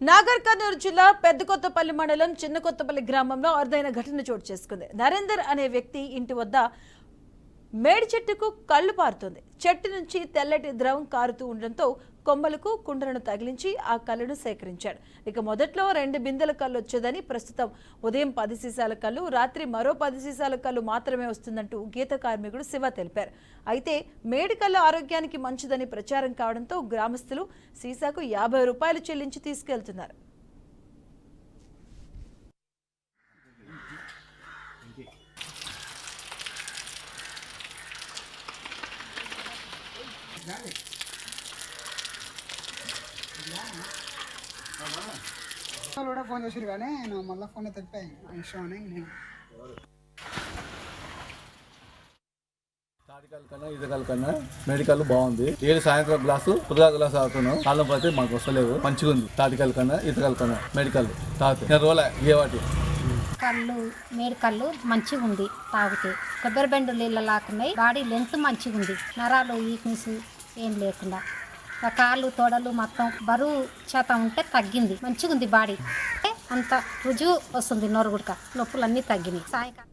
నాగర్ కర్నూలు జిల్లా పెద్దకొత్తపల్లి మండలం చిన్న కొత్తపల్లి గ్రామంలో అరుదైన ఘటన చోటు చేసుకుంది. నరేందర్ అనే వ్యక్తి ఇంటి వద్ద మేడి చెట్టుకు కళ్ళు పారుతుంది. చెట్టు నుంచి తెల్లటి ద్రవం కారుతూ ఉండడంతో కొమ్మలకు కుండలను తగిలించి ఆ కళ్ళను సేకరించాడు. ఇక మొదట్లో రెండు బిందెల కళ్ళు వచ్చేదని ప్రస్తుతం ఉదయం పది సీసాల కళ్ళు రాత్రి మరో పది సీసాల కళ్ళు మాత్రమే వస్తుందంటూ గీత కార్మికుడు శివ తెలిపారు. అయితే మేడి కళ్ళు ఆరోగ్యానికి మంచిదని ప్రచారం కావడంతో గ్రామస్తులు సీసాకు యాభై రూపాయలు చెల్లించి తీసుకెళ్తున్నారు. వాళ్ళు కూడా ఫోన్ చేసారు కానీ నేను మళ్ళీ ఫోన్ తప్పాయి ఇష్టం అని నేను తాటికాల కన్నా ఈతకాల కన్నా మెడికల్ బాగుంది ఏడు సాయంత్రం గ్లాసు పురుగా గ్లాసు తాగుతున్నాం కాలం పడితే మాకు వస్తలేవు మంచిగా ఉంది తాటికాల కన్నా ఈతకాల కన్నా మెడికల్ తాగుతాయి నేను రోలే ఏ వాటి కళ్ళు మేడి కళ్ళు మంచిగా ఉంది తాగితే కొబ్బరి బెండు నీళ్ళ లాకున్నాయి బాడీ లెంత్ మంచిగా ఉంది నరాలు వీక్నెస్ ఏం లేకుండా. కాళ్ళు తోడలు మొత్తం బరువు శాతం ఉంటే తగ్గింది. మంచిగా ఉంది బాడీ అంత రుజువు వస్తుంది నొరుగుడుక నొప్పులన్నీ తగ్గినాయి. సాయంకాలం